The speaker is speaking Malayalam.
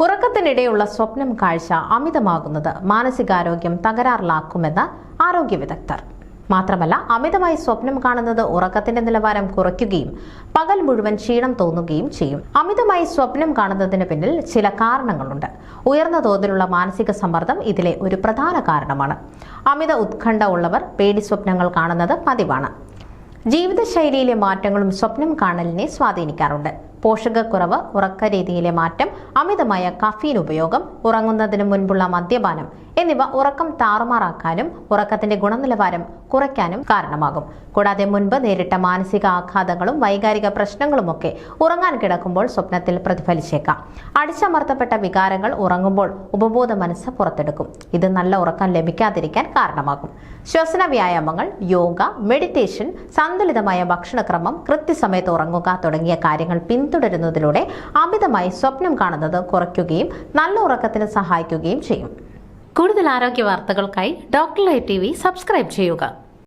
ഉറക്കത്തിനിടെയുള്ള സ്വപ്നം കാഴ്ച അമിതമാകുന്നത് മാനസികാരോഗ്യം തകരാറിലാക്കുമെന്ന് ആരോഗ്യ വിദഗ്ധർ. മാത്രമല്ല അമിതമായി സ്വപ്നം കാണുന്നത് ഉറക്കത്തിന്റെ നിലവാരം കുറയ്ക്കുകയും പകൽ മുഴുവൻ ക്ഷീണം തോന്നുകയും ചെയ്യും. അമിതമായി സ്വപ്നം കാണുന്നതിന് പിന്നിൽ ചില കാരണങ്ങളുണ്ട്. ഉയർന്ന തോതിലുള്ള മാനസിക സമ്മർദ്ദം ഇതിലെ ഒരു പ്രധാന കാരണമാണ്. അമിത ഉത്കണ്ഠ ഉള്ളവർ പേടി സ്വപ്നങ്ങൾ കാണുന്നത് പതിവാണ്. ജീവിതശൈലിയിലെ മാറ്റങ്ങളും സ്വപ്നം കാണലിനെ സ്വാധീനിക്കാറുണ്ട്. പോഷകക്കുറവ് ഉറക്ക രീതിയിലെ മാറ്റം അമിതമായ കഫീൻ ഉപയോഗം ഉറങ്ങുന്നതിന് മുൻപുള്ള മദ്യപാനം എന്നിവ ഉറക്കം താറുമാറാക്കാനും ഉറക്കത്തിന്റെ ഗുണനിലവാരം കുറയ്ക്കാനും കാരണമാകും. കൂടാതെ മുൻപ് നേരിട്ട മാനസിക ആഘാതങ്ങളും വൈകാരിക പ്രശ്നങ്ങളുമൊക്കെ ഉറങ്ങാൻ കിടക്കുമ്പോൾ സ്വപ്നത്തിൽ പ്രതിഫലിച്ചേക്കാം. അടിച്ചമർത്തപ്പെട്ട വികാരങ്ങൾ ഉറങ്ങുമ്പോൾ ഉപബോധ മനസ്സ് പുറത്തെടുക്കും. ഇത് നല്ല ഉറക്കം ലഭിക്കാതിരിക്കാൻ കാരണമാകും. ശ്വസന വ്യായാമങ്ങൾ യോഗ മെഡിറ്റേഷൻ സന്തുലിതമായ ഭക്ഷണക്രമം കൃത്യസമയത്ത് ഉറങ്ങുക തുടങ്ങിയ കാര്യങ്ങൾ പിന്തുടരുന്നതിലൂടെ അമിതമായി സ്വപ്നം കാണുന്നത് കുറയ്ക്കുകയും നല്ല ഉറക്കത്തിന് സഹായിക്കുകയും ചെയ്യും. കൂടുതൽ ആരോഗ്യ വാർത്തകൾക്കായി ഡോക്ടർ ലൈവ് ടി സബ്സ്ക്രൈബ് ചെയ്യുക.